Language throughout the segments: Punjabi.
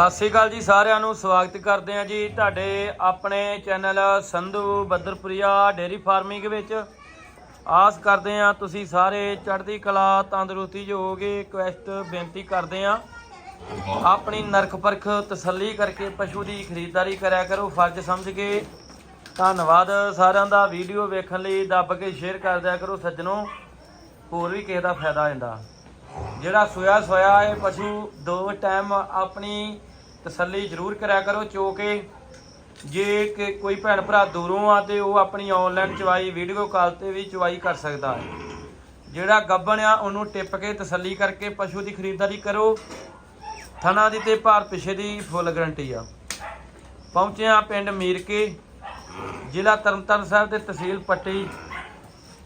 ਸਤਿ ਸ੍ਰੀ ਅਕਾਲ ਜੀ ਸਾਰਿਆਂ ਨੂੰ, ਸਵਾਗਤ ਕਰਦੇ ਹਾਂ ਜੀ ਤੁਹਾਡੇ ਆਪਣੇ channel Sandhu Badarpuria dairy farming ਵਿੱਚ। ਆਸ ਕਰਦੇ ਹਾਂ ਤੁਸੀਂ ਸਾਰੇ ਚੜ੍ਹਦੀ ਕਲਾ, ਤੰਦਰੁਸਤੀ ਜੋ ਹੋਗੇ ਰਿਕਵੈਸਟ ਬੇਨਤੀ ਕਰਦੇ ਹਾਂ। ਆਪਣੀ ਨਰਖ ਪਰਖ ਤਸੱਲੀ ਕਰਕੇ, ਪਸ਼ੂ ਦੀ ਖਰੀਦਦਾਰੀ ਕਰਿਆ ਕਰੋ, ਫਰਜ਼ ਸਮਝ ਕੇ। ਧੰਨਵਾਦ ਸਾਰਿਆਂ ਦਾ, ਵੀਡੀਓ ਵੇਖਣ ਲਈ ਦੱਬ ਕੇ ਸ਼ੇਅਰ ਕਰ ਦਿਆ ਕਰੋ ਸੱਜਣੋ। ਹੋਰ ਵੀ ਕਿਸੇ ਦਾ ਫਾਇਦਾ ਹੁੰਦਾ। ਜਿਹੜਾ ਸੋਇਆ ਸੋਇਆ ਇਹ ਪਸ਼ੂ ਦੋ ਟਾਈਮ ਆਪਣੀ ਤਸੱਲੀ ਜ਼ਰੂਰ ਕਰਿਆ ਕਰੋ ਚੋ ਕੇ ਜੇ ਕਿ ਕੋਈ ਭੈਣ ਭਰਾ ਦੂਰੋਂ ਆ ਤੇ ਉਹ ਆਪਣੀ ਆਨਲਾਈਨ ਚਵਾਈ ਵੀਡੀਓ ਕਾਲ ਤੇ ਵੀ ਚਵਾਈ ਕਰ ਸਕਦਾ ਹੈ। ਜਿਹੜਾ ਗੱਬਣ ਆ, ਉਹਨੂੰ ਟਿੱਪ ਕੇ ਤਸੱਲੀ ਕਰਕੇ ਪਸ਼ੂ ਦੀ ਖਰੀਦਦਾਰੀ ਕਰੋ। ਥਣਾ ਦੀ ਤੇ ਭਾਰ ਪਿਛੇ ਦੀ ਫੁੱਲ ਗਰੰਟੀ ਆ। ਪਹੁੰਚੇ ਆ ਪਿੰਡ ਮੀਰਕੇ, ਜ਼ਿਲ੍ਹਾ ਤਰਨਤਾਰਨ ਸਾਹਿਬ ਤੇ ਤਹਿਸੀਲ ਪੱਟੀ,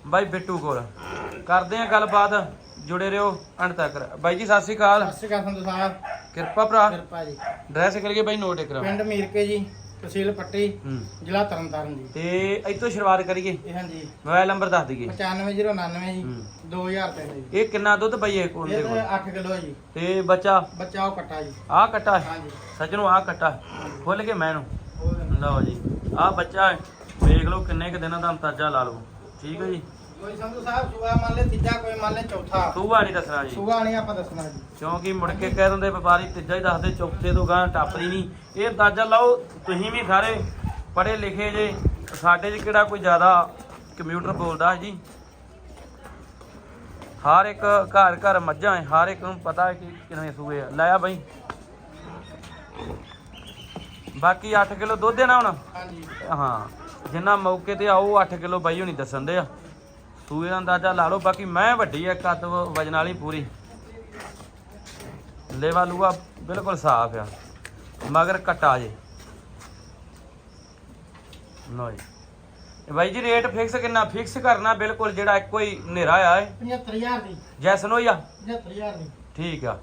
ਬਾਈ ਬਿੱਟੂ ਕੋਲ। ਕਰਦੇ ਆ ਗੱਲਬਾਤ, ਜੁੜੇ ਰਹੋ, ਅੰਤ ਤੱਕ। ਬਾਈ ਜੀ, ਸਤਿ ਸ਼੍ਰੀ ਅਕਾਲ। ਸਤਿ ਸ਼੍ਰੀ ਅਕਾਲ ਸੰਧੂ ਸਾਹਿਬ। ਕਿਰਪਾ ਭਰਾ। ਕਿਰਪਾ ਜੀ। ਡਰੈਸ ਕਰੀਏ ਬਾਈ ਨੋਟ ਕਰਾ ਪਿੰਡ ਮੀਰਕੇ ਜੀ ਤਹਿਸੀਲ ਪੱਟੀ ਹੂੰ। ਜ਼ਿਲ੍ਹਾ ਤਰਨਤਾਰਨ ਜੀ। ਤੇ ਇੱਥੋਂ ਸ਼ੁਰੂਆਤ ਕਰੀਏ? ਇਹ ਹਾਂਜੀ। ਮੋਬਾਈਲ ਨੰਬਰ ਦੱਸ ਦਈਏ। 95099 ਜੀ ਹੂੰ। 2003 ਜੀ। ਇਹ ਕਿੰਨਾ ਦੁੱਧ ਪਈ ਹੈ ਕੋਲ ਦੇ ਇਹ ਕੋਲ 8 ਕਿਲੋ ਜੀ। ਤੇ ਬੱਚਾ? ਬੱਚਾ ਉਹ ਕੱਟਾ ਜੀ। ਆਹ ਕੱਟਾ ਹੈ? ਹਾਂਜੀ। ਸੱਜਣੋ ਆਹ ਕੱਟਾ ਹੈ। ਖੁੱਲ ਕੇ ਮੈਂ ਨੂੰ ਲਓ ਜੀ। ਆਹ ਬੱਚਾ ਹੈ। ਵੇਖ ਲਓ ਕਿੰਨੇ ਕੁ ਦਿਨਾਂ ਦਾ ਅੰਦਾਜ਼ਾ ਲਾ ਲਓ। ਠੀਕ ਹੈ ਜੀ? ਕੋਈ ਸੰਧੂ ਸਾਹਿਬ ਸੁਆ ਮੰਨ ਲੈ ਤੀਜਾ ਕੋਈ ਮੰਨ ਲੈ ਚੌਥਾ। ਸੂਆ ਨਹੀਂ ਦੱਸਣਾ ਜੀ। ਸੁਆ ਨਹੀਂ ਆਪਾਂ ਦੱਸਣਾ ਜੀ। ਕਿਉਂਕਿ ਮੁੜ ਕੇ ਕਹਿ ਦਿੰਦੇ ਵਪਾਰੀ ਤੀਜਾ ਹੀ ਦੱਸਦੇ ਚੌਥੇ ਤੋਂ ਗਾਂ ਟੱਪਦੀ ਨਹੀਂ। ਇਹ ਅੰਦਾਜ਼ਾ ਲਾਓ ਤੁਸੀਂ ਵੀ ਸਾਰੇ ਪੜ੍ਹੇ ਲਿਖੇ ਜੇ ਸਾਡੇ 'ਚ ਕਿਹੜਾ ਕੋਈ ਜ਼ਿਆਦਾ ਕੰਪਿਊਟਰ ਬੋਲਦਾ ਜੀ? ਹਰ ਇੱਕ ਘਰ ਘਰ ਮੱਝਾਂ ਹੈ ਹਰ ਇੱਕ ਨੂੰ ਪਤਾ ਹੈ ਕਿ ਕਿੰਨੇ ਸੂਏ ਆ। ਲਾਇਆ ਬਾਈ। ਬਾਕੀ 8 ਕਿਲੋ ਦੁੱਧ ਦੇਣਾ ਹੁਣ? ਹਾਂਜੀ। ਹਾਂ ਜਿੰਨਾ ਮੌਕੇ ਤੇ ਆਓ 8 ਕਿਲੋ ਬਾਈ ਹੁਣੀ ਦੱਸਣ ਦੇ ਆ। ਸੂਏ ਦਾ ਅੰਦਾਜ਼ਾ ਲਾ ਲਓ ਬਾਕੀ ਮੈਂ ਵੱਡੀ ਆ ਕੱਦ ਵਜਨ ਵਾਲੀ ਪੂਰੀ। ਲੇਵਾ ਲੂਆ ਬਿਲਕੁਲ ਸਾਫ਼ ਆ ਮਗਰ ਕਟਾ ਜੇ। ਲਓ ਜੀ। ਇਹ ਬਾਈ ਜੀ ਰੇਟ ਫਿਕਸ ਕਿੰਨਾ? ਫਿਕਸ ਕਰਨਾ ਬਿਲਕੁਲ ਜਿਹੜਾ ਇੱਕੋ ਹੀ ਹਨੇਰਾ ਆ ਇਹ। 75000 ਦੀ। ਜੈਸਨ ਹੋਈ ਆ? 75000 ਦੀ। ਠੀਕ ਆ।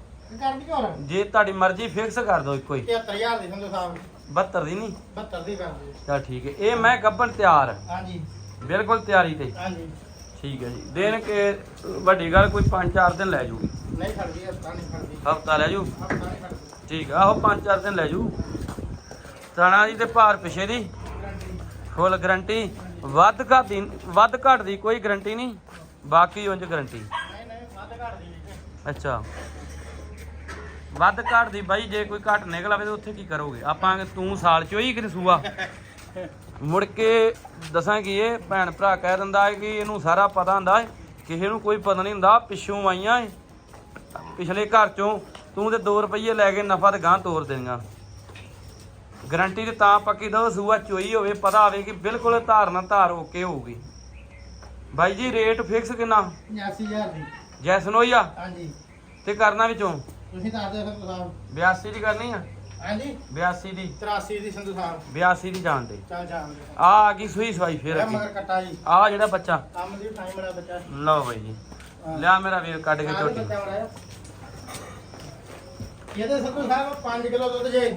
ਹੋਰ। ਜੇ ਤੁਹਾਡੀ ਮਰਜ਼ੀ ਫਿਕਸ ਕਰ ਦਿਓ ਇੱਕੋ ਹੀ। 73000 ਦੀ ਸੰਧੂ ਸਾਹਿਬ। 72 ਦੀ ਨਹੀਂ? 72 ਦੀ ਕਰ ਦਿਓ ਚਲ ਠੀਕ ਹੈ। ਇਹ ਮੈਂ ਗੱਬਣ ਤਿਆਰ। ਹਾਂਜੀ। ਬਿਲਕੁਲ ਤਿਆਰੀ ਤੇ। ਹਾਂਜੀ। ਠੀਕ ਹੈ ਜੀ। ਦੇਣ ਕੇ ਵੱਡੀ ਗੱਲ ਕੋਈ 5-4 ਦਿਨ ਲੈ ਜੂਗੀ ਨਹੀਂ ਖੜਦੀ ਹਸਤਾ ਨਹੀਂ ਖੜਦੀ। ਹਫਤਾ ਲੈ ਜੂ? ਹਸਤਾ ਨਹੀਂ ਖੜਦੀ। ਠੀਕ ਆ ਉਹ 5-4 ਦਿਨ ਲੈ ਜੂ। ਤਣਾ ਦੀ ਤੇ ਭਾਰ ਪਿਛੇ ਦੀ। Full guarantee. ਵੱਧ ਘੱਟ ਦੀ ਵੱਧ ਘੱਟ ਦੀ ਕੋਈ ਗਰੰਟੀ ਨਹੀਂ। ਬਾਕੀ ਉਂਝ ਗਰੰਟੀ। ਨਹੀਂ ਨਹੀਂ ਵੱਧ ਘੜ ਦੀ। ਅੱਛਾ। ਵੱਧ ਘੱਟ ਦੀ ਬਾਈ ਜੇ ਕੋਈ ਘੱਟ ਨਿਕਲ ਆਵੇ ਤਾਂ ਉੱਥੇ ਕੀ ਕਰੋਗੇ? ਆਪਾਂ ਤੂੰ ਸਾਲ ਚ ਹੋਈ ਕਿ ਸੂਆ। ਮੁੜ ਕੇ ਦੱਸਾਂ ਕੀ ਇਹ ਭੈਣ ਭਰਾ ਕਹਿ ਦਿੰਦਾ ਹੈ ਕਿ ਇਹਨੂੰ ਸਾਰਾ ਪਤਾ ਹੁੰਦਾ ਹੈ ਕਿਸੇ ਨੂੰ ਕੋਈ ਪਤਾ ਨਹੀਂ ਹੁੰਦਾ ਪਿੱਛੋਂ ਆਈਆਂ ਏ ਪਿਛਲੇ ਘਰ ਚੋਂ ਤੂੰ ਤੇ 2 ਰੁਪਏ ਲੈ ਕੇ ਨਫਾ ਤੇ ਗਾਂ ਤੋਰ ਦੇਣੀਆਂ। ਗਰੰਟੀ ਤੇ ਤਾਂ ਪੱਕੀ ਦੋ ਸੂਆ ਚੋਈ ਹੋਵੇ ਪਤਾ ਹੋਵੇ ਕਿ ਬਿਲਕੁਲ ਧਾਰਨਾ ਧਾਰ ਓਕੇ ਹੋਊਗੀ। ਬਾਈ ਜੀ ਰੇਟ ਫਿਕਸ ਕਿੰਨਾ? 85000 ਦੀ। ਜੈਸਨ ਹੋਈ ਆ ਹਾਂਜੀ। ਤੇ ਕਰਨਾ ਵਿੱਚੋਂ? ਤੁਸੀਂ ਦੱਸ ਦਿਓ ਸੰਧੂ ਸਾਹਿਬ 82 ਦੀ ਕਰਨੀ ਆ? ਹਾਂਜੀ? 82 ਦੀ। 83 ਦੀ ਸੰਧੂ ਸਾਹਿਬ। 82 ਦੀ ਜਾਣ ਦੇ। ਚੱਲ ਜਾਣਗੇ ਆ ਆ ਗਈ ਸੂਈ ਸਵਾਈ ਫੇਰ ਇਹ ਅੱਗੇ। ਮਗਰ ਕੱਟਾ ਜੀ। ਆ ਜਿਹੜਾ ਬੱਚਾ। ਕੰਮ ਦੀ ਟਾਈਮ ਵਾਲਾ ਬੱਚਾ। ਲਓ ਬਾਈ ਜੀ। ਲਿਆ ਮੇਰਾ ਵੀਰ ਕੱਢ ਕੇ ਆਹ ਵੀ ਝੋਟੀ। ਬੱਚਾ ਬੜਾ ਹੈ। ਇਹਦੇ ਸੰਧੂ ਸਾਹਿਬ 5 ਕਿਲੋ ਦੁੱਧ ਜੇ।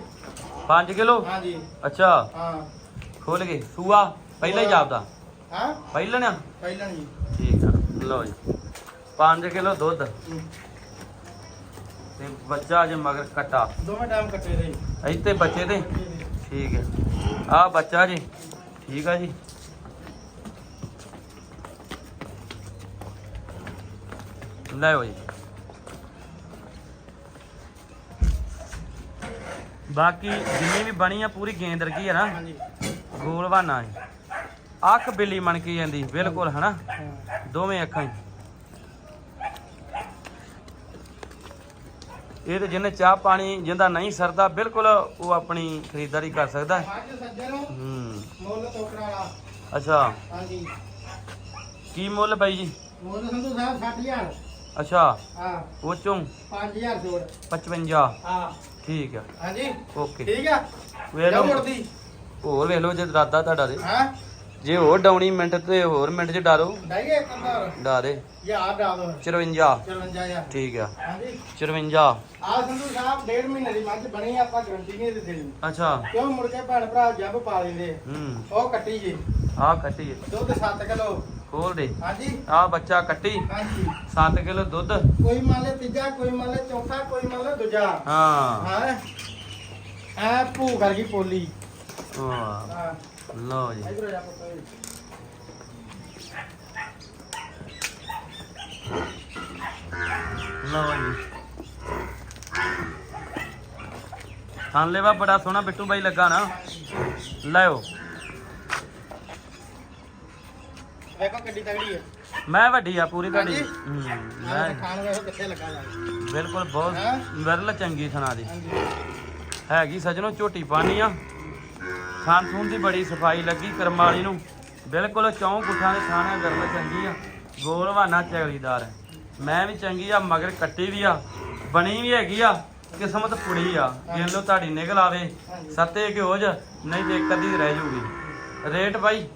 5 ਕਿਲੋ? ਹਾਂਜੀ। ਅੱਛਾ। ਹਾਂ। ਖੋਲ ਗਏ ਸੂਆ ਪਹਿਲਾਂ ਹੀ ਜਾਪਦਾ। ਹਾਂ? ਪਹਿਲਾਂ ਨਾ ਪਹਿਲਾਂ ਜੀ ਠੀਕ ਆ। ਲਓ ਜੀ। 5 ਕਿਲੋ ਦੁੱਧ। ਤੇ ਬੱਚਾ ਜੇ ਮਗਰ ਕਟਾ। ਦੋਵੇਂ ਟਾਈਮ ਕੱਟੇ ਦੇ ਇੱਥੇ ਬੱਚੇ ਤੇ? ਠੀਕ ਹੈ। ਆ ਬੱਚਾ ਜੀ। ਠੀਕ ਆ ਜੀ। ਲੈ ਜੀ। ਬਾਕੀ ਜਿੰਨੀ ਵੀ ਬਣੀ ਆ ਪੂਰੀ ਗੇਂਦ ਰਗੀ ਆ ਨਾ? ਗੋਲ ਬਾਨਾ ਹੈ ਅੱਖ ਬਿੱਲੀ ਮਣ ਕੇ ਜਾਂਦੀ ਬਿਲਕੁਲ ਹਨਾ? ਹਾਂ। ਦੋਵੇਂ ਅੱਖਾਂ ਹੀ ਇਹ ਤੇ ਜਿਹਨੇ ਚਾਹ ਪਾਣੀ ਜਿੰਦਾ ਨਹੀਂ ਸਰਦਾ ਬਿਲਕੁਲ ਉਹ ਆਪਣੀ ਖਰੀਦਦਾਰੀ ਕਰ ਸਕਦਾ ਹੈ। ਹੂੰ। ਮੁੱਲ ਤੋਕੜਾ ਵਾਲਾ। ਅੱਛਾ। ਹਾਂਜੀ। ਕੀ ਮੁੱਲ ਬਾਈ ਜੀ? ਮੁੱਲ ਸੰਧੂ ਸਾਹਿਬ 60000 ਅੱਛਾ। ਹਾਂ। ਉਹ ਚੋਂ 5000 ਜੋੜ। 55 ਹਾਂ। ਠੀਕ ਆ। ਹਾਂਜੀ। ਓਕੇ। ਠੀਕ ਆ। ਵੇਖ ਲਓ। ਹੋਰ ਵੇਖ ਲਓ ਜੇ ਇਰਾਦਾ ਤੁਹਾਡਾ ਦੇ ਹਾਂ? ਜੇ ਹੋਰ ਡਾਉਣੀ ਮਿੰਟ ਤੇ ਹੋਰ ਮਿੰਟ ਚ ਡਾਈਏ ਇੱਕ ਡਾ ਦੇ। ਯਾਰ ਡਾ ਦੋ 54 54000 ਠੀਕ ਆ। ਹਾਂਜੀ। 54 ਆ ਸੰਧੂ ਸਾਹਿਬ ਡੇਢ ਮਹੀਨੇ ਦੀ ਮੱਝ ਬਣੀ ਆਪਾਂ ਗਰੰਟੀ ਨਹੀਂ ਦਿੰਦੇ ਅੱਛਾ। ਕਿਉਂ ਮੁੜ ਕੇ ਭੈਣ ਭਰਾ ਜੱਬ ਪਾ ਲੈਂਦੇ। ਹੂੰ। ਉਹ ਕੱਟੀ ਜੀ। ਆ ਕੱਟੀ। ਦੁੱਧ 7 ਕਿਲੋ। ਖੋਲ ਦੇ। ਹਾਂਜੀ। ਆ ਬੱਚਾ ਕੱਟੀ। ਹਾਂਜੀ। 7 ਕਿਲੋ ਦੁੱਧ। ਕੋਈ ਤੀਜਾ ਕੋਈ ਚੌਥਾ ਕੋਈ ਮੰਨ ਲੈ ਦੂਜਾ। ਹਾਂ। ਹਾਂ? ਭੂ ਕਰ ਗਈ ਪੋਲੀ। ਵਾਹ ਹਾਂ ਲਓ ਜੀ। ਲਓ ਬੜਾ ਸੋਹਣਾ ਬਿੱਟੂ ਬਾਈ ਲੱਗਾ ਨਾ। ਲਿਓ ਵੇਖੋ ਕਿੱਡੀ ਤਗੜੀ ਹੈ ਮੈਂ ਵੱਡੀ ਆ ਪੂਰੀ ਤੁਹਾਡੀ। ਮੈਂ ਮੈਂ ਖਾਣ ਵੇਖੋ ਕਿੱਥੇ ਲੱਗਾ ਲਾ ਬਿਲਕੁਲ ਬਹੁਤ? ਵਿਰਲ ਚੰਗੀ ਸੁਣਾ ਦੀ। ਹੈਗੀ ਸਜਣੋ ਝੋਟੀ ਪਾਣੀ ਆ। ਖੂਨ ਦੀ ਬੜੀ ਸਫ਼ਾਈ ਲੱਗੀ ਕਰਮ ਵਾਲੀ ਨੂੰ। ਬਿਲਕੁਲ ਚੌਂ ਗੁੱਠਾਂ ਦੇ ਖਾਣੇ ਵਿਰਲ ਚੰਗੀ ਆ। ਗੋਲਵਾਨਾ ਚਗਲੀਦਾਰ ਹੈ। ਮੈਂ ਵੀ ਚੰਗੀ ਆ ਮਗਰ ਕੱਟੀ ਵੀ ਆ। ਬਣੀ ਵੀ ਹੈਗੀ ਆ ਕਿਸਮਤ ਪੁੜੀ ਆ। ਜੇ ਲੋ ਤੁਹਾਡੀ ਨਿਕਲ ਆਵੇ। ਸੱਤੇ ਘਿਓ ਜ ਨਹੀਂ ਤੇ ਅੱਧੀ ਰਹਿ ਜੂਗੀ। ਰੇਟ ਬਾਈ?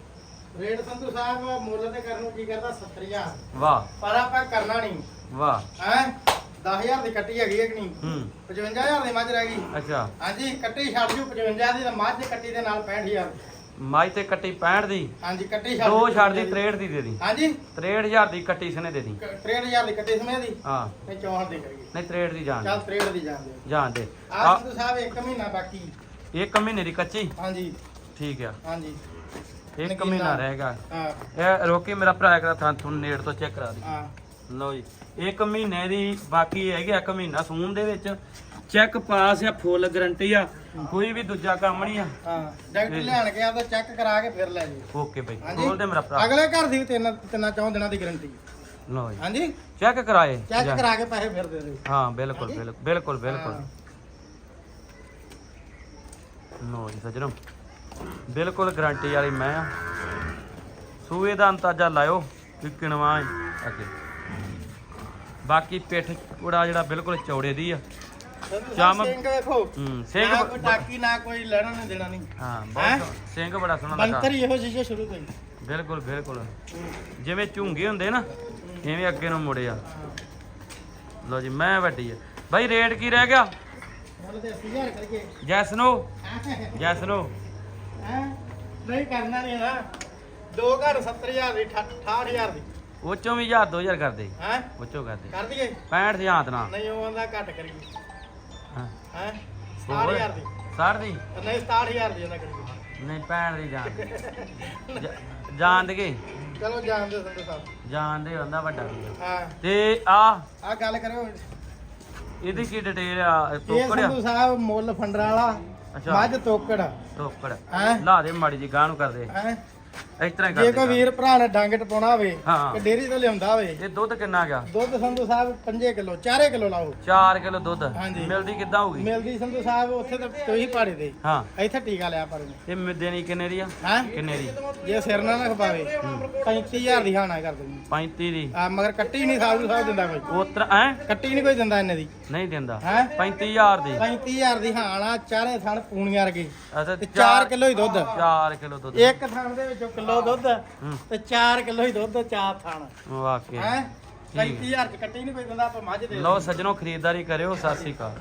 ਰੇਟ ਸੰਧੂ ਸਾਹਿਬ ਮੁੱਲ ਤੇ ਕਰਨ ਨੂੰ ਕੀ ਕਰਦਾ? 70000 ਵਾਹ। ਪਰ ਆਪਾਂ ਕਰਨਾ ਨਹੀਂ। ਵਾਹ। ਹੈ? 10000 ਦੀ ਕੱਟੀ ਹੈਗੀ ਹੈ ਕਿ ਨਹੀਂ? ਹੂੰ। 55000 ਦੀ ਮੱਝ ਰਹਿ ਗਈ। ਅੱਛਾ। ਹਾਂਜੀ ਕੱਟੀ ਛੱਡ ਜੂ 55 ਦੀ ਤਾਂ ਮੱਝ ਦੀ ਕੱਟੀ ਦੇ ਨਾਲ 65000 ਮਾਈ ਤੇ ਕੱਟੀ 65 ਦੀ? ਹਾਂਜੀ ਕੱਟੀ ਛੱਡ ਦੋ ਛੱਡ ਦੀ 63 ਦੀ ਦੇ ਦੀ। ਹਾਂਜੀ। 63000 ਦੀ ਕੱਟੀ ਸਨੇ ਦੇ ਦੀ। 63000 ਦੀ ਕੱਟੀ ਸਮੇਂ ਦੀ? ਹਾਂ। ਤੇ 64 ਦੀ ਕਰੀਏ। ਨਹੀਂ 63 ਦੀ ਜਾਣ ਚੱਲ 63 ਦੀ ਜਾਣ ਦੇ। ਆ ਆ ਸੰਧੂ ਸਾਹਿਬ ਇੱਕ ਮਹੀਨਾ ਬਾਕੀ। ਇੱਕ ਮਹੀਨੇ ਦੀ ਕੱਚੀ? ਹਾਂਜੀ। ਠੀਕ ਆ। ਹਾਂਜੀ। ਇੱਕ। ਮਹੀਨਾ ਰਹੇਗਾ ਹਾਂ। ਇਹ ਰੋਕੀ ਮੇਰਾ ਭਰਾ ਕਰਾ ਥਾਂ ਤੁਹਾਨੂੰ ਨੇੜ ਤੋਂ ਚੈੱਕ ਕਰਾ ਦੀ। ਹਾਂ। ਲਓ ਜੀ ਇੱਕ ਮਹੀਨੇ ਦੀ ਬਾਕੀ ਹੈਗੀ ਇੱਕ ਮਹੀਨਾ ਸੂਨ ਦੇ ਵਿੱਚ। ਚੈੱਕ ਪਾਸ ਆ ਫੁੱਲ ਗਰੰਟੀ ਆ ਕੋਈ ਵੀ ਦੂਜਾ ਕੰਮ ਨਹੀਂ ਆ। ਹਾਂ ਡਾਕਟਰ ਲਿਆਣ ਕੇ ਆਪਦਾ ਚੈੱਕ ਕਰਾ ਕੇ ਫਿਰ ਲੈ ਜੀ ਓਕੇ ਬਈ। ਬੋਲ ਦੇ ਮੇਰਾ ਭਰਾ। ਅਗਲੇ ਘਰ ਦੀ ਤਿੰਨ ਤਿੰਨਾਂ ਚੌਂ ਦਿਨਾਂ ਦੀ ਗਾਰੰਟੀ ਲਓ ਜੀ। ਹਾਂਜੀ। ਚੈੱਕ ਕਰਾਏ। ਚੈੱਕ। ਕਰਾ ਕੇ ਪੈਸੇ ਫਿਰ ਦੇ ਦਿਓ। ਹਾਂ ਬਿਲਕੁਲ ਬਿਲਕੁਲ ਬਿਲਕੁਲ। ਲਓ ਜੀ ਸੱਜਣੋ। ਬਿਲਕੁਲ ਗਾਰੰਟੀ ਵਾਲੀ ਮੈਂ ਆ। ਸੂਏ ਦਾ ਅੰਦਾਜ਼ਾ ਲਾਇਓ ਕਿ ਕਿਣਵਾ ਅੱਗੇ। ਬਾਕੀ ਪਿੱਠ ਕੁੜਾ ਜਿਹੜਾ ਬਿਲਕੁਲ ਚੌੜੇ ਦੀ ਆ। ਸਾਹਿਬ ਸਿੰਘ ਵੇਖੋ। ਹੂੰ ਸਿੰਘ ਨਾ ਕੋਈ ਟਾਕੀ ਨਾ ਕੋਈ ਲੈਣਾ ਨਹੀਂ ਦੇਣਾ ਨਹੀਂ। ਹਾਂ? ਬਹੁਤ। ਸਿੰਘ ਬੜਾ ਸੋਹਣਾ ਲੱਗਾ। ਬੰਤਰ ਇਹੋ ਜਿਹੇ ਸ਼ੁਰੂ ਤੋਂ ਬਿਲਕੁਲ ਬਿਲਕੁਲ। ਜਿਵੇਂ ਝੁੰਗੇ ਹੁੰਦੇ ਨਾ ਇਵੇਂ ਅੱਗੇ ਨੂੰ ਮੁੜੇ ਆ। ਲਓ ਜੀ ਮੈਂ ਵੱਡੀ ਆ। ਬਾਈ ਰੇਟ ਕੀ ਰਹਿ ਗਿਆ? ਮੁੱਲ ਤੇ 80000 ਕਰਕੇ ਜੈਸ ਨੋ? ਜੈਸ ਨੋ? ਨਹੀਂ ਕਰਨਾ ਨਹੀਂ ਨਾ ਦੋ ਘਰ 70000 ਦੀ 68000 ਦੀ। ਉਹ ਚੋਂ ਵੀ 1000 2000 ਕਰਦੇ। ਹੈ? ਉਹ ਚੋਂ ਕਰਦੇ ਕਰ ਦਈਏ 65 ਦੀ ਹਾਥ ਨਾ ਨਹੀਂ ਉਹ ਆਂਦਾ ਘੱਟ ਕਰੀਏ। ਹਾਂ। ਹੈ? 60000 ਦੀ। 60 ਦੀ? ਨਹੀਂ 67000 ਦੀ ਉਹਨਾਂ ਕਰੀਏ। ਨਹੀਂ 65 ਦੀ ਜਾਣ ਦੇ। ਜਾਣ ਦੇ ਚਲੋ ਜਾਣਦੇ ਸੰਧੂ ਸਾਹਿਬ। ਜਾਣ ਦੇ ਹੁੰਦਾ ਵੱਡਾ। ਹਾਂ। ਤੇ ਆ ਆ ਗੱਲ ਕਰਿਓ। ਇਹਦੀ ਕੀ ਡਿਟੇਲ ਆ? ਟੋਕੜ ਸੰਧੂ ਸਾਹਿਬ ਮੁੱਲ ਫੰਡਰ ਵਾਲਾ ਅੱਛਾ। ਮੱਝ ਤੋਕੜ। ਟੋਕੜ ਹੈ? ਲਾ ਦੇ ਮਾੜੀ ਜੀ ਗਾਂ ਨੂੰ ਕਰਦੇ। ਹੈ? ਇਸ ਤਰ੍ਹਾਂ ਹੀ ਜੇ ਕਰਦੇ ਕੋਈ ਵੀਰ ਭਰਾ ਨੇ ਡੰਗ ਟਪਾਉਣਾ ਹੋਵੇ ਹਾਂ। ਤੇ ਡੇਰੀ ਤੋਂ ਲਿਆਉਂਦਾ ਹੋਵੇ। ਇਹ ਦੁੱਧ ਕਿੰਨਾ ਗਿਆ ਦੁੱਧ ਸੰਧੂ ਸਾਹਿਬ 5 ਕਿਲੋ 4 ਕਿਲੋ ਲਾਓ। 4 ਕਿਲੋ ਦੁੱਧ। ਹਾਂਜੀ। ਮਿਲਦੀ ਕਿੱਦਾਂ ਹੋਊਗੀ? ਮਿਲਦੀ ਸੰਧੂ ਸਾਹਿਬ ਉੱਥੇ ਤਾਂ ਤੁਸੀਂ ਪਾੜੇ ਦੇ। ਹਾਂ। ਇੱਥੇ ਟੀਕਾ ਲਿਆ ਪਰ ਇਹ ਮ- ਦੇਣੀ ਕਿੰਨੇ ਦੀ ਆ? ਹੈ? ਕਿੰਨੇ ਦੀ? ਜੇ ਸਿਰ ਨਾ ਨਾ ਖਪਾਵੇ 35000 ਦੀ ਹਾਨਾ ਕਰ ਦੂੰਗੀ 35 ਦੀ। ਆ ਮਗਰ ਕੱਟੀ ਨਹੀਂ ਸਾਧੂ ਸਾਹਿਬ ਦਿੰਦਾ ਕੋਈ। ਉਤਰ ਐ ਕੱਟੀ ਨਹੀਂ ਕੋਈ ਦਿੰਦਾ ਇਹਨੇ ਦੀ। ਨਹੀਂ ਦਿੰਦਾ। ਹੈ? 35000 ਦੀ। 35000 ਦੀ ਹਾਨਾ ਚਾਰੇ ਥਣ ਪੂਣੀਆਂ ਵਰਗੇ। ਅੱਛਾ ਤੇ 4 ਕਿਲੋ ਹੀ ਦੁੱਧ। 4 ਕਿਲੋ ਦੁੱਧ। ਇੱਕ ਥਣ ਦੇ ਵਿੱਚੋਂ ਕਿਲੋ ਦੁੱਧ ਹੂੰ ਤੇ 4 ਕਿਲੋ ਹੀ ਦੁੱਧ ਚਾਰ ਥਣ। ਵਾਕਿਆ ਹੈ? 35000 ਚ ਕੱਟੀ ਨਹੀਂ ਕੋਈ ਦਿੰਦਾ ਆਪਾਂ ਮੱਝ ਦੇ ਲਓ ਸੱਜਣੋ ਖਰੀਦਦਾਰੀ ਕਰਿਓ ਸਤਿ ਸ਼੍ਰੀ ਅਕਾਲ।